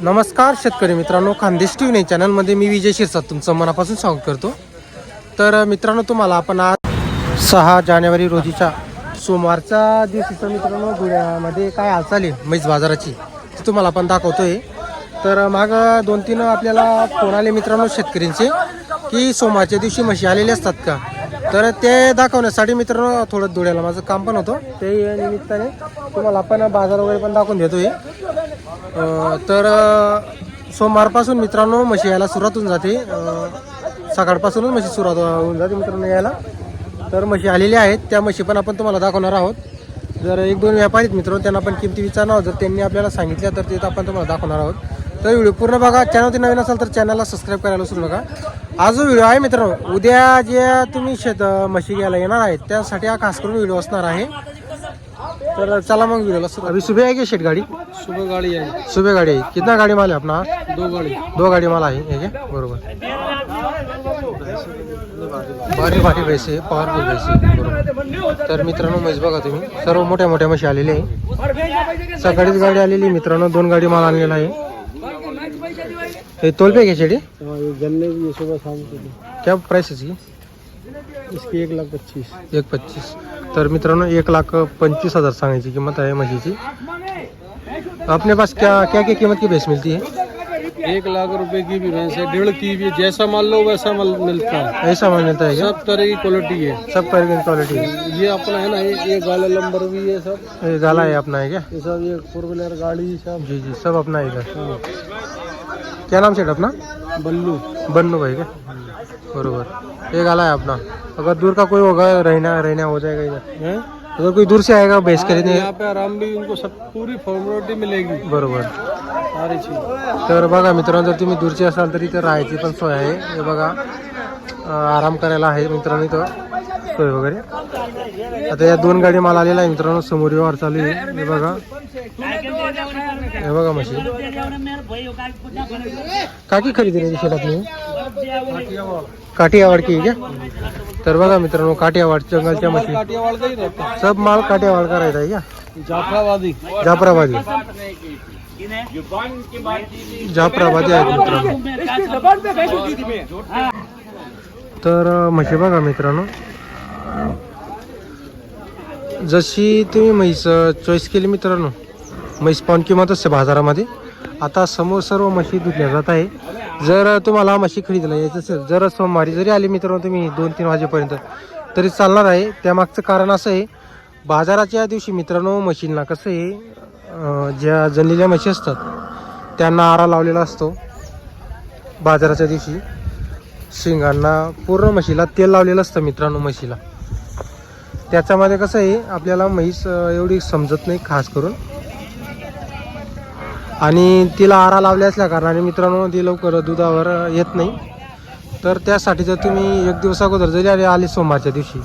नमस्कार शेतकरी मित्रांनो खानदेश टी व्ही चॅनलमध्ये मी विजय शिरसाट तुमचं मनापासून स्वागत करतो. तर मित्रांनो तुम्हाला आपण आज सहा जानेवारी रोजीच्या सोमवारच्या दिवशीचं मित्रांनो धुळ्यामध्ये काय हालचाल आहे म्हैस बाजाराची ती तुम्हाला आपण दाखवतोय. तर माग मागं दोन तीन आपल्याला फोन आले मित्रांनो शेतकऱ्यांचे की सोमवारच्या दिवशी म्हशी आलेले असतात का? तर ते दाखवण्यासाठी मित्रांनो थोडं धुळ्याला माझं काम पण होतं. ते निमित्ताने तुम्हाला आपण बाजार वगैरे पण दाखवून देतोय. आहे तर सोमवारपासून मित्रांनो म्हशी यायला सुरुवात होऊन जाते. सकाळपासूनच म्हशी सुरुवात होऊन जाते मित्रांनो यायला. तर म्हशी आलेल्या आहेत. त्या म्हशी पण आपण तुम्हाला दाखवणार आहोत. जर एक दोन व्यापारी आहेत मित्रांनो त्यांना आपण किमती विचारणार आहोत. जर त्यांनी आपल्याला सांगितल्या तर ते आपण तुम्हाला दाखवणार आहोत. तर व्हिडिओ पूर्ण बघा. चॅनल नवीन असाल तर चॅनलला सबस्क्राईब करायला विसरू नका. हा जो व्हिडिओ आहे मित्रांनो उद्या जे तुम्ही शेत म्हशी घ्यायला येणार आहेत त्यासाठी हा खास करून व्हिडिओ असणार आहे. तर चला मग सुरू अभी सुबह है क्या शेट गाड़ी? सुबह गाड़ी आई सुबह गाड़ी है कितना गाड़ी माल है अपना? दो गाड़ी. दो गाड़ी माल आहे हे? घे बरोबर. बारी बारी पैसे पॉवरफुल पैसे बरोबर. तर मित्रांनो म्हैस बघा तुम्ही. सर्व मोठ्या मोठ्या म्हशी आलेले आहे. सकाळीच गाडी आलेली आहे. मित्रांनो दोन गाडी माल आणलेला आहे. हे तोलपे घ्या शेडी गन्ने की सुबह शाम के लिए. क्या प्राइस है इसकी इसकी एक लाख पच्चीस. एक पच्चीस. तर मित्रांनो एक लाख पंचवीस हज़ार सांगायची किंमत आहे म्हशीची. अपने पास क्या क्या क्या कीमत की भैंस मिलती है? एक लाख रुपए की भी भैंस है डेढ़ की भी जैसा मान लो वैसा माल मिलता है। ऐसा माल मिलता है सब तरह की क्वालिटी है। सब तरह की क्वालिटी है। ये अपना है ना ये ये गाला नंबर भी है सब। ये गाला है अपना है क्या? ये सब ये फोर व्हीलर गाड़ी सब। जी जी सब अपना है हाँ। क्या नाम सेठ अपना? बल्लू। बन्नू भाई क्या बरोबर. ये गाला है अपना अगर दूर का कोई होगा रहना रहना हो जाएगा इधर. है? अगर कोई दूर से आएगा भैंस खरीदने यहाँ पे आराम भी उनको सब पूरी फॉर्मेलिटी मिलेगी। बरोबर. सारी चीज। तर बघा मित्रांनो जर तुम्ही दूरचे असाल तर इथं राहायची पण सोय आहे. हे बघा अं, आराम करायला आहे मित्रांनो इथं. सोय वगैरे. आता या दोन गाडी माल आलेला आहे मित्रांनो समोर व्यवहार चालू आहे. हे बघा. हे बघा म्हशी काकी खरेदी नाही दिसेल आपली काठियावाड की क्या तर बघा मित्रांनो काठियावाड जंगलच्या का है सब माल काठियावाड करायचा आहे क्या जाफराबादी. जाफराबादी. जाफराबादी आहेत मित्रांनो. तर म्हशी बघा मित्रांनो. जशी तुम्ही म्हैस चॉईस केली मित्रांनो म्हैस पाऊन किंमत असते बाजारामध्ये आता समोर सर्व म्हशी धुतल्या जात आहे. जर तुम्हाला म्हशी खरेदीला यायचं असेल जर सोमवारी जरी आली मित्रांनो तुम्ही दोन तीन वाजेपर्यंत तरी चालणार आहे. त्यामागचं कारण असं आहे बाजाराच्या दिवशी मित्रांनो म्हशींना कसं आहे ज्या जनलेल्या म्हशी असतात त्यांना आरा लावलेला असतो बाजाराच्या दिवशी. शिंगांना पूर्ण म्हशीला तेल लावलेलं असतं मित्रांनो म्हशीला. त्याच्यामध्ये कसं आहे आपल्याला म्हैस एवढी समजत नाही खास करून. आणि तिला आरा लावल्या असल्या कारणाने मित्रांनो ती लवकर दुधावर येत नाही. तर त्यासाठी जर तुम्ही एक दिवस अगोदर जरी आले आले सोमवारच्या दिवशी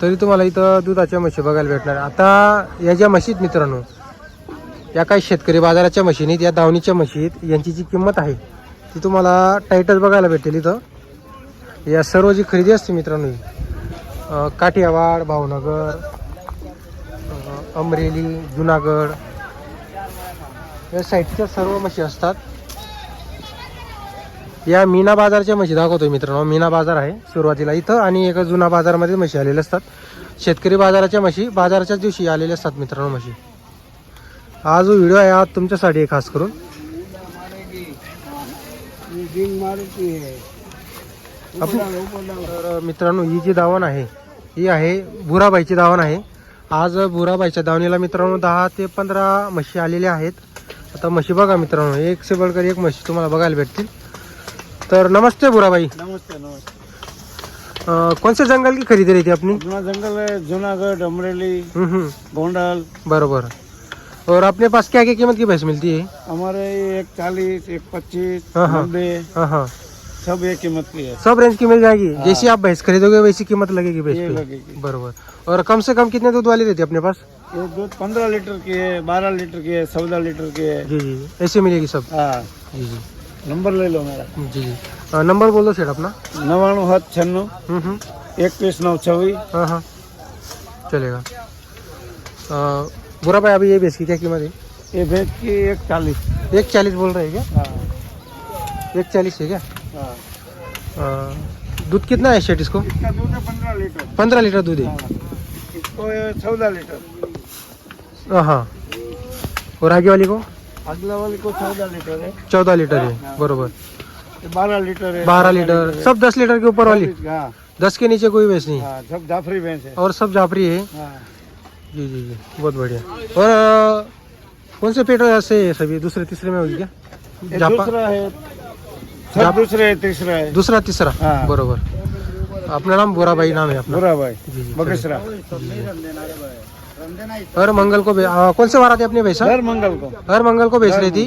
तरी तुम्हाला इथं दुधाच्या म्हशी बघायला भेटणार. आता या ज्या म्हशीत मित्रांनो या काही शेतकरी बाजाराच्या म्हशीनी या दावणीच्या म्हशीत यांची जी किंमत आहे ती तुम्हाला टाईटच बघायला भेटेल इथं. या सर्व जी खरेदी असते मित्रांनो काठियावाड भावनगर अमरेली जुनागड या साईडच्या सर्व म्हशी असतात. या मीना बाजारच्या म्हशी दाखवतोय मित्रांनो. मीना बाजार आहे सुरुवातीला इथं आणि एका जुना बाजारमध्ये म्हशी आलेल्या असतात. शेतकरी बाजाराच्या म्हशी बाजाराच्याच दिवशी आलेल्या असतात मित्रांनो म्हशी हा जो व्हिडिओ आहे हा तुमच्यासाठी खास करून. तर मित्रांनो ही जी दावण आहे ही आहे भुराबाईची दावण आहे. आज भुराबाईच्या दावणीला मित्रांनो दहा ते पंधरा म्हशी आलेल्या आहेत. आता म्हशी बघा मित्रांनो एक से बळकर एक म्हशी तुम्हाला बघायला भेटतील. तर नमस्ते भुराबाई नमस्ते नमस्ते. अं, कौन से जंगल की खरीदी रही थी अपनी अपना जंगल है जूनागढ़ अमरेली हम्म, हम्म, गोंडल. बरोबर. और अपने पास क्या क्या कीमत की भैंस मिलती है? हमारे एक चालीस एक पच्चीस हाँ, हाँ। नब्बे हाँ हाँ. सब एक कीमत की है। सब रेंज की मिल जाएगी? जैसी आप भैंस खरीदोगे वैसी कीमत लगेगी भैंस ये पे। लगेगी। बरोबर. और कम से कम कितने दूध वाली रहती है अपने पास? ये दूध पंद्रह लीटर की है बारह लीटर की है चौदह लीटर की है। जी जी ऐसे मिलेगी सब? हाँ। जी जी। नंबर ले लो मेरा। जी जी। नंबर बोल दो सेठ अपना। नवाणु हाथ छन्नू। हम्म हम्म। इक्कीस नौ छवी हाँ हाँ। चलेगा। अ, बुरा भाई अभी ये भैंस की क्या कीमत है? ये भैंस की एक चालीस। एक चालीस बोल रहे हैं हाँ। क्या एक चालीस है क्या? हाँ। दूध कितना है शेट इसको? इसका दूध है पंद्रह लीटर। पंद्रह लीटर दूध है। हाँ। इसको चौदह लीटर। हाँ, हाँ। और आगे वाली को? अगला वाले को चौदह लीटर है। चौदह लीटर है बरोबर। बारह लीटर है। बारह लीटर। सब दस लीटर के ऊपर वाली? हाँ। दस के नीचे कोई भैंस नहीं? हाँ सब जाफरी भैंस है। और सब जाफरी है? हाँ। जी जी जी। बहुत बढ़िया। और कौन से पेट से है सभी? दूसरे तीसरे में होगी क्या? दूसरा है। सब दूसरे तीसरा है। दूसरा तीसरा? हाँ। बरोबर। अपना नाम बोरा भाई नाम है अपना। बुरा भाई। जी जी हर मंगल को कौन से वार आते अपनी भैंस? हर मंगल को. हर मंगल को बेच रही थी।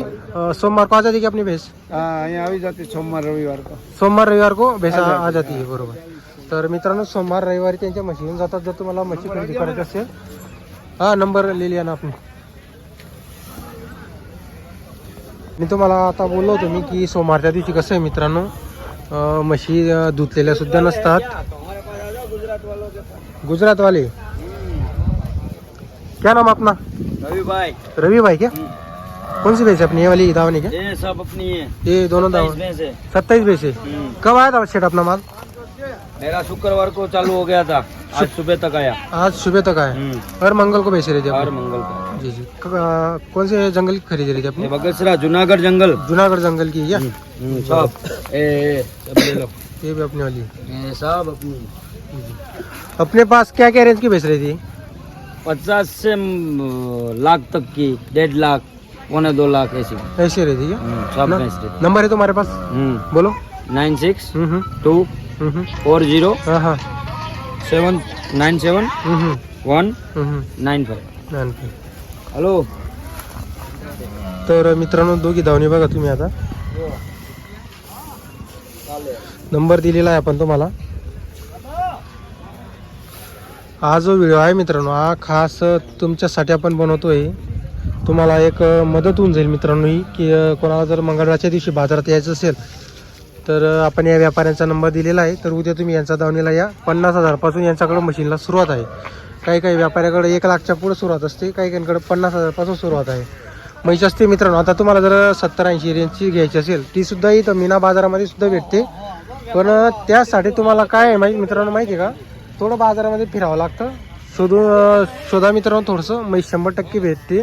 सोमवार को आ जाती क्या अपनी भैंस? हाँ यहाँ जाती सोमवार रविवार को. सोमवार रविवार को भैंस आ जाती आहे बरोबर. तर मित्रांनो सोमवार रविवारी त्यांच्या म्हशी येऊन जातात. जर तुम्हाला म्हशी खरेदी करायची असेल हा नंबर लिहिली ना आपण. मी तुम्हाला आता बोललो होतो मी की सोमवारच्या दिवशी कसं आहे मित्रांनो म्हशी धुतलेल्या सुद्धा नसतात. गुजरातवाले? क्या नाम अपना? रवि भाई रवि भाई क्या कौन सी भैंस अपनी? ये वाली दावनी क्या? ये सब अपनी है। ये दोनों दावन सत्ताईस भैंस कब आया था शेट अपना माल? मेरा शुक्रवार को चालू हो गया था। आज सुबह तक आया। आज सुबह तक आया। हर मंगल को बेच रहे थे हर मंगल को। जी जी। कौन से जंगल की खरीद रही थी अपनी? बगसरा जूनागढ़ जंगल। जूनागढ़ जंगल की क्या? सब। ए ये भी अपनी वाली है। सब अपनी। अपने पास क्या क्या रेंज की बेच रही थी? पचास से लाख तक की डेढ़ लाख पौने दो लाख ऐसी. ऐसे रही थी क्या? हम्म, सब रहती नंबर है तुम्हारे पास? बोलो. Nine six two four zero हाँ हाँ. Seven nine seven one nine five. आणखी. हॅलो. तर मित्रांनो दोघी धावणी बघा तुम्ही आता. नंबर दिलेला आहे आपण तुम्हाला. हा जो व्हिडिओ आहे मित्रांनो हा खास तुमच्यासाठी आपण बनवतोय. तुम्हाला एक मदत होऊन जाईल मित्रांनो ही की कोणाला जर मंगळवारच्या दिवशी बाजारात यायचं असेल तर आपण या व्यापाऱ्यांचा नंबर दिलेला आहे तर उद्या तुम्ही यांचा दावणीला या. पन्नास हजारपासून यांच्याकडं मशीनला सुरुवात आहे. काही काही व्यापाऱ्याकडे एक लाखच्या पुढे सुरुवात असते काही काहींकडे पन्नास हजारपासून सुरुवात आहे. म्हैस असते मित्रांनो आता तुम्हाला जर सत्तर ऐंशी रेंजची घ्यायची असेल तीसुद्धा इथं मीना बाजारामध्ये सुद्धा भेटते. पण त्यासाठी तुम्हाला काय आहे माहिती मित्रांनो माहिती आहे का? थोडं बाजारामध्ये फिरावं लागतं. शोधून शोधा मित्रांनो थोडंसं. मी शंभर टक्के भेटते.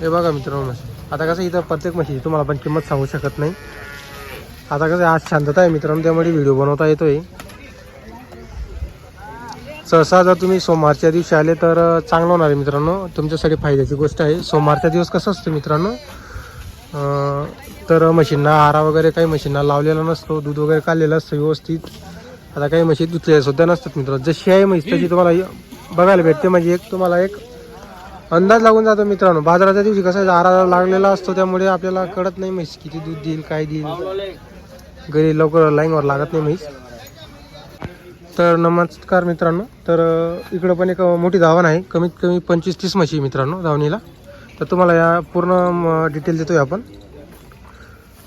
हे बघा मित्रांनो आता कसं इथं प्रत्येक म्हशी तुम्हाला पण किंमत सांगू शकत नाही. आता कसं आज शांतता आहे मित्रांनो त्यामुळे व्हिडिओ बनवता येतोय. सहसा जर तुम्ही सोमवारच्या दिवशी आले तर चांगलं होणार आहे मित्रांनो. तुमच्यासाठी फायद्याची गोष्ट आहे. सोमवारच्या दिवस कसं असतं मित्रांनो? तर म्हशींना आरा वगैरे काही म्हशींना लावलेला नसतो. दूध वगैरे काढलेलं असतं व्यवस्थित. आता काही म्हशी धुतलेल्या सुद्धा नसतात मित्रांनो. जशी आहे म्हैस तशी तुम्हाला बघायला भेटते. म्हणजे एक तुम्हाला एक अंदाज लागून जातो मित्रांनो. बाजाराच्या दिवशी कसं आहे, आरा लागलेला असतो त्यामुळे आपल्याला कळत नाही म्हैस किती दूध देईल काय देईल. घरी लवकर लाईनवर लागत नाही म्हैस. तर नमस्कार मित्रांनो. तर इकडं पण एक मोठी धावण आहे. कमीत कमी पंचवीस तीस म्हशी आहे मित्रांनो धावणीला. तर तुम्हाला या पूर्ण डिटेल देतोय आपण.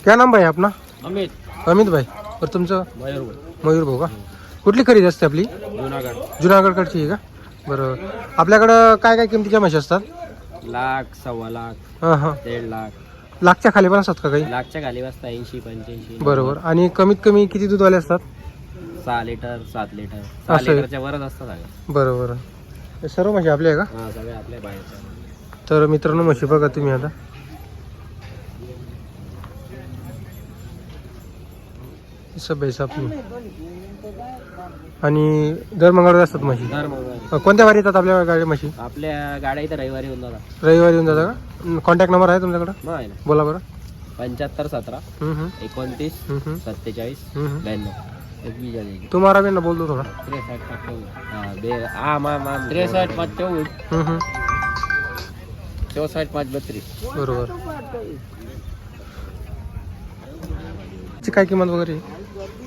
क्या नाम भाई आपला अमित. अमित भाई. तर तुमचं? मयूर भाऊ का? कुठली खरेदी असते आपली? जूनागढ़ जुनागडकडची आहे का? बरं. आपल्याकडं काय काय किमतीच्या म्हशी असतात? लाख सव्वा लाख हां हां. दीड लाख. लाखच्या खाली पण असतात का काही? लाखच्या खाली वाजता ऐंशी पंच्याऐंशी. बरोबर. आणि कमीत कमी किती दूधवाले असतात? सहा लिटर सात लिटर. सहा असं आहे. लिटरच्या वरच असतं सगळं. बरोबर. सर्व म्हशी आपल्या आहे का? हा सगळे आपल्या बाहेरच्या. तर मित्रांनो म्हशी बघा तुम्ही आता. सब आहे आपली आणि दर मंगळवारी असतात म्हशी? दर मंगळवारी. अ, कोणत्या वारी येतात आपल्या गाडी म्हशी? आपल्या गाड्या इथं रविवारी होऊन जातात. रविवारी येऊन जाता का? कॉन्टॅक्ट नंबर आहे तुमच्याकडं? मग आहे ना. बोला बरं. पंच्याहत्तर सतरा हम्म, हम्म, एकोणतीस हम्म, हम्म, सत्तेचाळीस हम्म, हम्म. ब्याण्णव. एक बीजा देगी तुम्हाला बी ना बोलतो थोडा. त्रेसष्ट पाच हा बे हा मा मा त्रेसष्ट पाच चौवीस हम्म, हम्म. चौसष्ट पाच बत्तीस. बरोबर. ची काय किंमत वगैरे? आहे?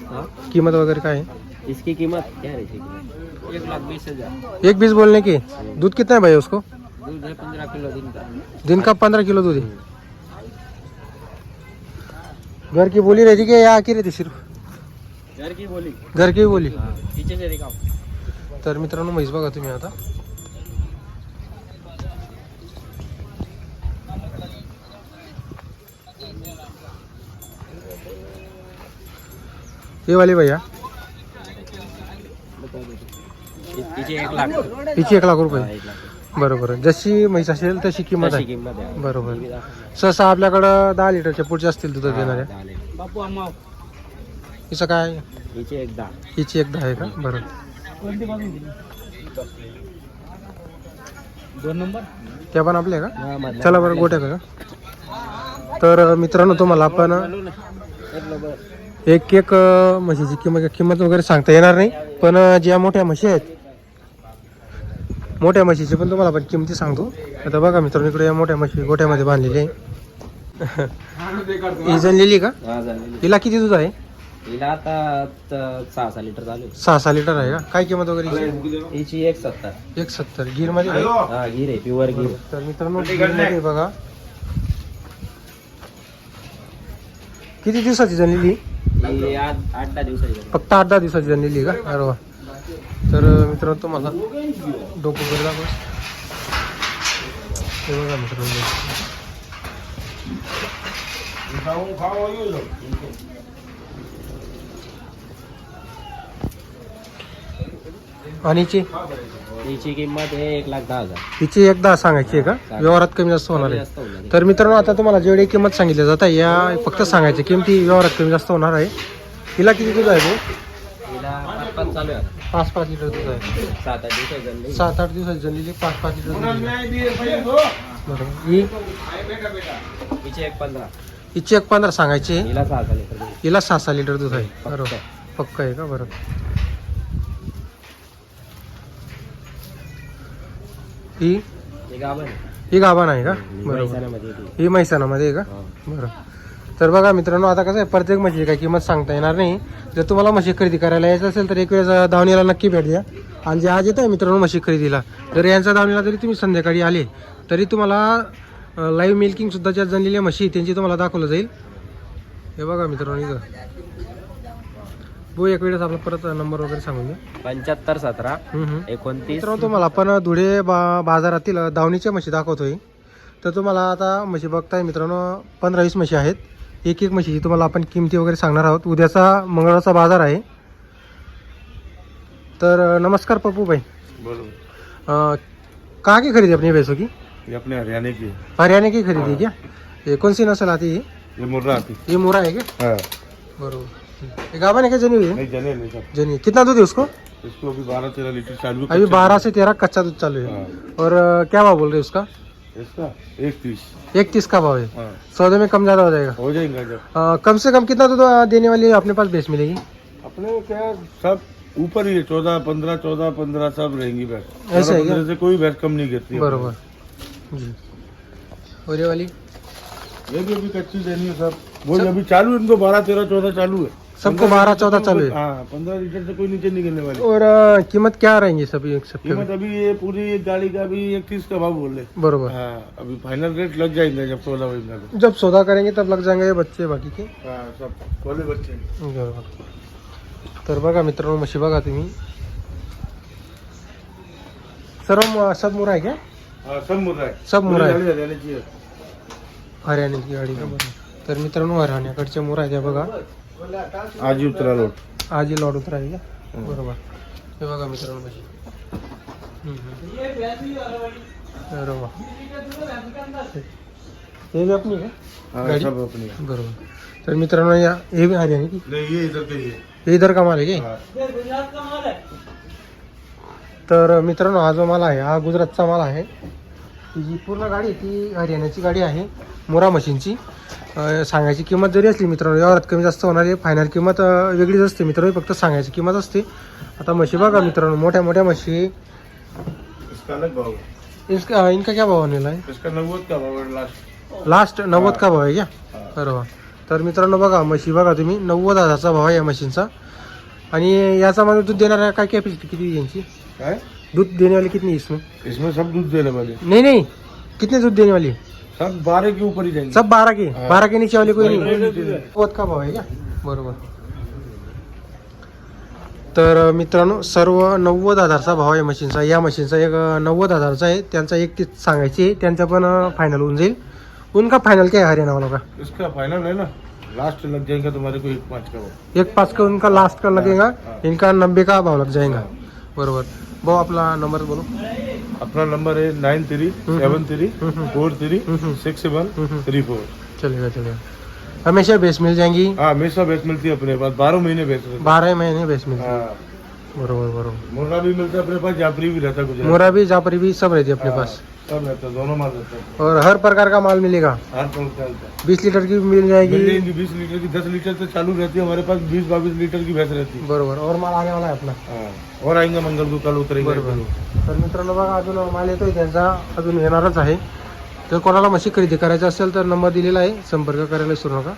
हाँ? किंमत वगैरे काय आहे इसकी कीमत क्या है? कीमत एक लाख बीस हज़ार। एक बीस बोलने की? दूध कितना है भाई उसको? दूध है पंद्रह किलो दिन का। दिन का पंद्रह किलो दूध है। घर की बोली रहती कि यहाँ की रहती सिर्फ़? घर की बोली। घर की बोली। हाँ पीछे से दिखाओ। तर मित्रांनो म्हैस बघा तुम्ही आता. हे वाले भैया। तिचे एक लाख. हिची एक लाख रुपये. बरोबर. जशी म्हैस असेल तशी किंमत आहे. बरोबर. सहसा आपल्याकडं दहा लिटरच्या पुढचे असतील दूध देणाऱ्या बापू अम्मा हिचं काय? हिचे एक दहा. हिची एक दहा आहे का? बरोबर दोन नंबर? त्या पण आपल्या का? चला बरं गोट्या का तर मित्रांनो तुम्हाला आपण एक एक म्हशीची किंमत किंमत वगैरे सांगता येणार नाही पण ज्या मोठ्या म्हशी आहेत मोठ्या म्हशीची पण तुम्हाला आपण किमती सांगतो. आता बघा मित्रांनो इकडे या मोठ्या म्हशी गोट्यामध्ये बांधलेली आहे. ही जनलेली का? हिला किती दूध आहे? हिला आता सहा सहा लिटर चालू सहा सहा लिटर आहे का? काय किंमत वगैरे हिची? एक सत्तर. एक सत्तर. गिरमध्ये आहे? हा गिर आहे प्युअर गिर. तर मित्रांनो गिरमध्ये बघा. किती दिवसाची जनलेली ही आठ आठ दहा दिवसाची झाली. फक्त आठ दहा दिवसाची जनलेली का? अरे वा. तर मित्रांनो तुम्हाला डोकं वगैरे दाखव. हे बघा मित्रांनो. आणि हिची हिची किंमत एक लाख दहा हजार. हिची एकदा सांगायची आहे का? व्यवहारात कमी जास्त होणार आहे. जास्त होणार तर मित्रांनो आता तुम्हाला जेवढी किंमत सांगितली जात आहे या फक्त सांगायची किमती व्यवहारात कमी जास्त होणार आहे. हिला किती दूध आहे भाऊ? हिला पाच पाच चालू आहे. आता. पाच पाच लिटर दूध आहे. सात आठ दिवसाची झाली सात आठ दिवसाची जनलेली पाच पाच लिटर दूध आहे. बरोबर ही? हिची एक पंधरा. हिची एक पंधरा सांगायची आहे. हिला सहा सहा लिटर देऊ. हिला सहा सहा लिटर दूध आहे. बरोबर. पक्क आहे का? बरं. ही? हे. ही गाभण आहे का? बरोबर. ही म्हैसाणामध्ये आहे का. बरं. तर बघा मित्रांनो आता कसं आहे प्रत्येक म्हशीची काही किंमत सांगता येणार नाही. जर तुम्हाला म्हशी खरेदी करायला यायचं असेल तर एक वेळेस दावणीला नक्की भेट द्या. आणि जे आज येत आहे मित्रांनो म्हशी खरेदीला जर यांच्या दावणीला जरी तुम्ही संध्याकाळी आले तरी तुम्हाला लाईव्ह मिल्किंग सुद्धा ज्या जनलेल्या म्हशी त्यांची तुम्हाला दाखवलं जाईल. हे बघा मित्रांनो इथं. भाऊ एक वेळेस आपला परत नंबर वगैरे सांगून द्या पंच्याहत्तर सतरा. एकोणतीस. मित्रांनो तुम्हाला आपण धुळे बा बाजारातील दावणीच्या म्हशी दाखवतोय. तर तुम्हाला आता म्हशी बघताय मित्रांनो पंधरा वीस म्हशी आहेत. एक एक म्हशीची तुम्हाला आपण किमती वगैरे सांगणार आहोत. उद्याचा मंगळवारचा बाजार आहे. तर नमस्कार पप्पू भाई बोलो. कहाँ की खरीदी अपनी भैंसों की? ये अपने हरियाणा की। हरियाणा की खरीदी क्या ये कौन सी नस्ल आती है ये मुर्रा आती ये मोरा है क्या हाँ. बरोबर. ये गाभा है क्या जनी हुई? है नहीं जने नहीं जनी। कितना दूध है उसको? इसको अभी बारह तेरह लीटर चालू अभी बारह से तेरह कच्चा दूध चालू है। हाँ। और क्या भाव बोल रहे हैं उसका? इसका एक तीस। एक तीस का भाव है। हाँ। सौदे में कम ज़्यादा हो जाएगा। हो जाएगा कम से कम कितना दूध देने वाली अपने पास भैंस मिलेगी? अपने क्या सब ऊपर ही है चौदह पंद्रह चौदह पंद्रह सब रहेंगी भैंस। ऐसा है से कोई भैंस कम नहीं गिरती बरोबर। जी। और ये वाली? ये भी अभी कच्ची देनी है सब वो अभी चालू है इनको बारह तेरह चौदह चालू है। सबको बारह चौदह चालू है। पंद्रह लीटर से कोई नीचे निकलने वाली। और कीमत क्या रहेंगी सभी सबके कीमत अभी ये पूरी एक गाड़ी का अभी इक्कीस का भाव बोल रहे बरोबर। हाँ अभी फाइनल रेट लग जाएंगे जब को। जब सौदा करेंगे तब लग जाएंगे ये बच्चे बाकी के। हाँ सब खोले बच्चे। बरोबर। तर बघा मित्रांनो म्हशी बघा तुम्ही। सर्व सब मुरा आहे क्या? हाँ सब मुर्रा है। सब हरियाणाची आहे. हरियाणाची गाडी का। बरं तर मित्रांनो हरियाणाकडच्या मुरा आहे बघा। आज ही उतरा लोट. आज ही लॉट उतरा आहे का बरोबर. हे बघा मित्रांनो. अरे वा. हे बी आपली का? हाँ गाड़ी? सब अपनी है. बरोबर. तर मित्रांनो या हे बी हरियाणा की? नहीं ये इधर का ही है हे इधर का माल आहे हाँ. की तर मित्रांनो हा जो माल आहे हा गुजरातचा माल आहे. ही पूर्ण गाडी ती हरियाणाची गाडी आहे मोरा मशीनची. सांगायची किंमत जरी असली मित्रांनो व्यवहारात कमी जास्त होणार आहे. फायनल किंमत वेगळीच असते मित्रांनो फक्त सांगायची किंमत असते. आता म्हशी बघा मित्रांनो मोठ्या मोठ्या म्हशी. इसका इनका क्या भाव आलेला आहे? नव्वद का भाव लास्ट लास्ट नव्वद का भाव आहे क्या? हाँ. बरोबर तर मित्रांनो बघा म्हशी बघा तुम्ही नव्वद हजारचा भाव आहे या मशीनचा आणि याच्यामध्ये दूध देणाऱ्या काय कॅपॅसिटी किती यांची? है दूध देने वाली कितनी इसमें? इसमें सब दूध देने वाले नहीं नहीं. कितने दूध देने वाली? सब बारह के ऊपर ही जाएंगे सब बारह के। बारह के नीचे वाली कोई नहीं। नव्वद का भाव आहे का? बरोबर. तर मित्रांनो सर्व नव्वद हजारचा भाव आहे मशीनचा. या मशीनचा एक नव्वद हजारचा आहे. त्यांचा एक तीस सांगायची आहे. त्यांचा पण फायनल होऊन जाईल. उनका फायनल क्या है हरियाणा वालों का? इसका फाइनल है ना? लास्ट लग जाएगा तुम्हारे को एक पाँच का एक पाच का उनका लास्ट का लगेगा। इनका नब्बे का भाव लग जाएगा? बरोबर. भाऊ आपला नंबर बोलो. अपना नंबर है nine three seven three. Four three. Six one. Three four चलेगा चलेगा. हमेशा बेस मिल जाएँगी. हाँ हमेशा बेस मिलती है अपने पास. बारह महीने बेस बारह महीने बेस मिलती है। है। बरोबर बरोबर. मोरा भी मिलता है अपने पास जाफरी भी रहता है मोरा भी जापरी भी सब रहती है अपने हाँ, पास। सब रहता है दोनों माल रहता है। और हर प्रकार का माल मिलेगा? हर है। बीस लीटर की मिल जाएगी। जाएंगी बीस लीटर की दस लीटर से चालू रहती है हमारे पास बीस बाईस लीटर की भैंस रहती है। बरोबर और माल आने वाला आहे आपला हाँ और आएंगे मंगल को कल उतरेंगे। बरोबर। तर मित्रांनो बघा अजून माल येतोय त्यांचा अजून येणारच आहे. तर कोणाला म्हशी खरेदी करायची असेल तर नंबर दिलेला आहे. संपर्क करायला विसरू नका.